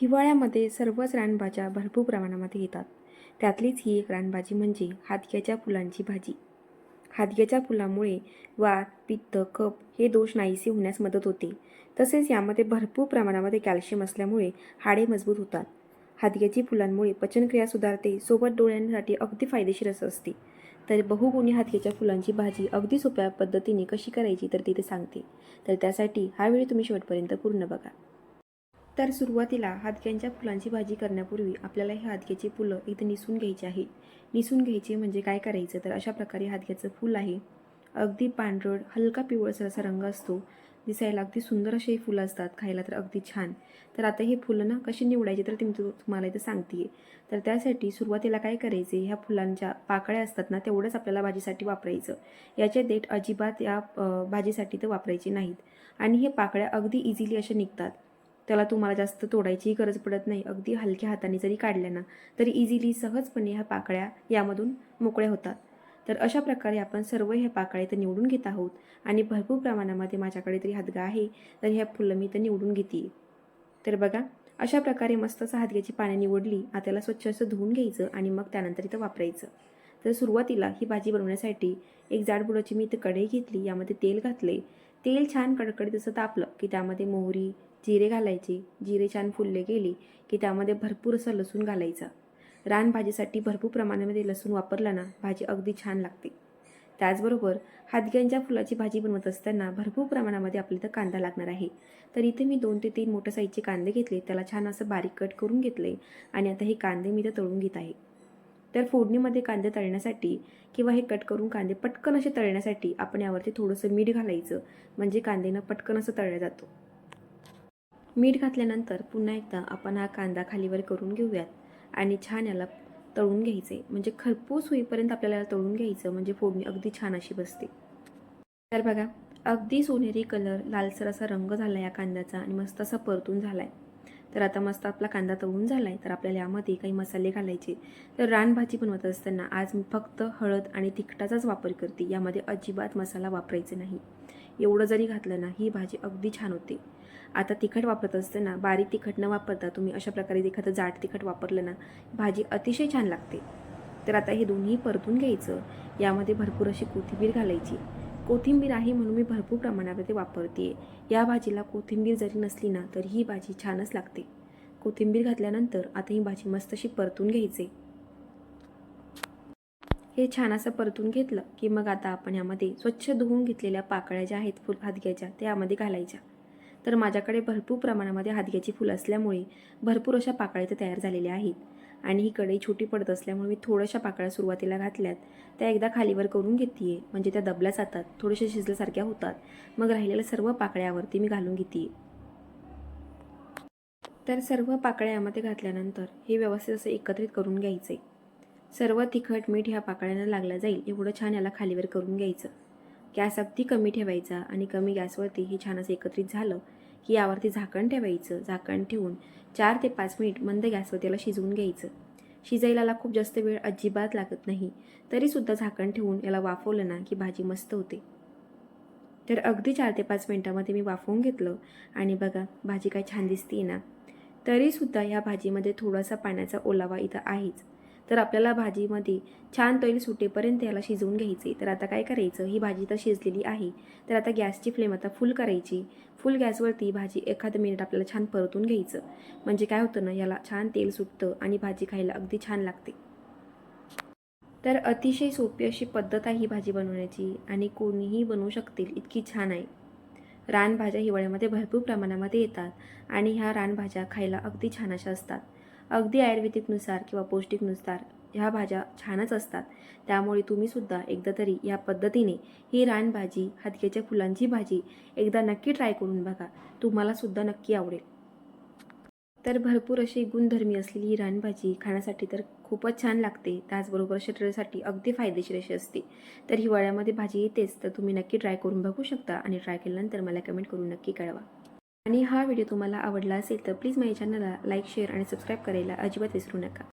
हिवाळ्यामध्ये सर्वच रानभाज्या भरपूर प्रमाणामध्ये येतात. त्यातलीच ही एक रानभाजी म्हणजे हादग्याच्या फुलांची भाजी. हादग्याच्या फुलामुळे वात पित्त कप हे दोष नाहीसे होण्यास मदत होते. तसेच यामध्ये भरपूर प्रमाणामध्ये कॅल्शियम असल्यामुळे हाडे मजबूत होतात. हादग्याची फुलांमुळे पचनक्रिया सुधारते सोबत डोळ्यांसाठी अगदी फायदेशीर असं असते. तर बहुगुणी हादग्याच्या फुलांची भाजी अगदी सोप्या पद्धतीने कशी करायची तर तिथे सांगते. तर त्यासाठी हा व्हिडिओ तुम्ही शेवटपर्यंत पूर्ण बघा. तर सुरुवातीला हादग्यांच्या फुलांची भाजी करण्यापूर्वी आपल्याला हे हादग्याची फुलं इथे निसून घ्यायची आहे. निसून घ्यायची म्हणजे काय करायचं? तर अशा प्रकारे हादग्याचं फूल आहे. अगदी पांढरट हलका पिवळसर असा रंग असतो. दिसायला अगदी सुंदर असे हे फुलं असतात. खायला तर अगदी छान. तर आता हे फुलं ना कशी निवडायची तर ती मी तुम्हाला इथं सांगते तर त्यासाठी सुरुवातीला काय करायचे? ह्या फुलांच्या पाकळ्या असतात ना तेवढंच आपल्याला भाजीसाठी वापरायचं. याचे देठ अजिबात या भाजीसाठी तर वापरायचे नाहीत. आणि हे पाकळ्या अगदी इझिली अशा निघतात. त्याला तुम्हाला जास्त तोडायचीही गरज पडत नाही. अगदी हलक्या हाताने जरी काढल्या ना तरी इझिली सहजपणे ह्या पाकळ्या यामधून मोकळ्या होतात. तर अशा प्रकारे आपण सर्व ह्या पाकळ्या इथं निवडून घेत आहोत. आणि भरपूर प्रमाणामध्ये माझ्याकडे तरी हदगा आहे तर ह्या फुलं मी तर निवडून घेते तर बघा अशा प्रकारे मस्त असं हदग्याची पाने निवडली आता त्याला स्वच्छ असं धुवून घ्यायचं आणि मग त्यानंतर इथं वापरायचं. तर सुरुवातीला ही भाजी बनवण्यासाठी एक जाडबुडाची मी इथं कढई घेतली यामध्ये तेल घातले तेल छान कडकडीत असं तापलं की त्यामध्ये मोहरी जिरे घालायचे. जिरे छान फुलले गेले की त्यामध्ये भरपूर असं लसूण घालायचं. रानभाजीसाठी भरपूर प्रमाणामध्ये लसूण वापरला ना भाजी अगदी छान लागते. त्याचबरोबर हादग्यांच्या फुलाची भाजी बनवत असताना भरपूर प्रमाणामध्ये आपल्या इथं कांदा लागणार आहे. तर इथे मी दोन ते तीन मोठ्या साईजचे कांदे घेतले त्याला छान असं बारीक कट करून घेतले आणि आता हे कांदे मी इथं तळून घेत आहे. तर फोडणीमध्ये कांदे तळण्यासाठी किंवा हे कट करून कांदे पटकन असे तळण्यासाठी आपण यावरती थोडंसं मीठ घालायचं म्हणजे कांदेनं पटकन असं तळल्या जातो. मीठ घातल्यानंतर पुन्हा एकदा आपण हा कांदा खालीवर करून घेऊयात आणि छान याला तळून घ्यायचे. म्हणजे खरपूस होईपर्यंत आपल्याला तळून घ्यायचं म्हणजे फोडणी अगदी छान अशी बसते. तर बघा अगदी सोनेरी कलर लालसर असा रंग झाला या कांद्याचा आणि मस्त असा परतून झाला आहे तर आता मस्त आपला कांदा तळून झाला आहे तर आपल्याला यामध्ये काही मसाले घालायचे. तर रानभाजी बनवत असताना आज मी फक्त हळद आणि तिखटाचाच वापर करते यामध्ये अजिबात मसाला वापरायचा नाही. एवढं जरी घातलं ना ही भाजी अगदी छान होते. आता तिखट वापरत असताना बारीक तिखट न वापरता तुम्ही अशा प्रकारे एखादं जाड तिखट वापरलं ना भाजी अतिशय छान लागते. तर आता हे दोन्ही परतून घ्यायचं. यामध्ये भरपूर अशी कोथिंबीर घालायची. कोथिंबीर आहे म्हणून मी भरपूर प्रमाणामध्ये वापरते. या भाजीला कोथिंबीर जरी नसली ना तर ही भाजी छानच लागते. कोथिंबीर घातल्यानंतर आता ही भाजी मस्त अशी परतून घ्यायचे. हे छान असं परतून घेतलं की मग आता आपण यामध्ये स्वच्छ धुवून घेतलेल्या पाकळ्या ज्या आहेत फुल भात घ्यायच्या त्यामध्ये घालायच्या. तर माझ्याकडे भरपूर प्रमाणामध्ये हादग्याची फुलं असल्यामुळे भरपूर अशा पाकळ्या इथे तयार झालेल्या आहेत. आणि ही कढई छोटी पडत असल्यामुळे मी थोड्याशा पाकळ्या सुरुवातीला घातल्यात. त्या एकदा खालीवर करून घेते म्हणजे त्या दबल्या जातात. थोड्याशा शिजल्यासारख्या होतात. मग राहिलेल्या सर्व पाकळ्यावरती मी घालून घेते तर सर्व पाकळ्या यामध्ये घातल्यानंतर हे व्यवस्थित असं एकत्रित करून घ्यायचे सर्व तिखट मीठ ह्या पाकळ्यांना लागल्या जाईल. एवढं छान याला खालीवर करून घ्यायचं. गॅस अगदी कमी ठेवायचा आणि कमी गॅसवरती हे छान असं एकत्रित झालं की यावरती झाकण ठेवायचं. झाकण ठेवून चार ते पाच मिनिट मंद गॅसवर त्याला शिजवून घ्यायचं. शिजायला खूप जास्त वेळ अजिबात लागत नाही. तरीसुद्धा झाकण ठेवून याला वाफवलं ना की भाजी मस्त होते. तर अगदी चार ते पाच मिनटामध्ये मी वाफवून घेतलं आणि बघा भाजी काय छान दिसते ना. तरीसुद्धा या भाजीमध्ये थोडासा पाण्याचा ओलावा इथं आहेच. तर आपल्याला भाजीमध्ये छान तैल सुटेपर्यंत याला शिजवून घ्यायचे. तर आता काय करायचं? ही भाजी तर शिजलेली आहे. तर आता गॅसची फ्लेम आता फुल करायची. फुल गॅसवरती भाजी एखादं मिनिट आपल्याला छान परतून घ्यायचं. म्हणजे काय होतं ना याला छान तेल सुटतं आणि भाजी खायला अगदी छान लागते. तर अतिशय सोपी अशी पद्धत आहे ही भाजी बनवण्याची आणि कोणीही बनवू शकतील इतकी छान आहे. रानभाज्या हिवाळ्यामध्ये भरपूर प्रमाणामध्ये येतात आणि ह्या रानभाज्या खायला अगदी छान अशा असतात. अगदी आयुर्वेदिकनुसार किंवा पौष्टिकनुसार ह्या भाज्या छानच असतात. त्यामुळे तुम्हीसुद्धा एकदा तरी या पद्धतीने ही रानभाजी हदक्याच्या फुलांची भाजी एकदा नक्की ट्राय करून बघा. तुम्हालासुद्धा नक्की आवडेल. तर भरपूर अशी गुणधर्मी असलेली ही रानभाजी खाण्यासाठी तर खूपच छान लागते. त्याचबरोबर शरीरासाठी अगदी फायदेशीर अशी असते. तर हिवाळ्यामध्ये भाजी येतेच तर तुम्ही नक्की ट्राय करून बघू शकता आणि ट्राय केल्यानंतर मला कमेंट करून नक्की कळवा. आणि हा व्हिडिओ तुम्हाला आवडला असेल तर प्लीज माझ्या चॅनलला लाईक शेअर आणि सबस्क्राईब करायला अजिबात विसरू नका.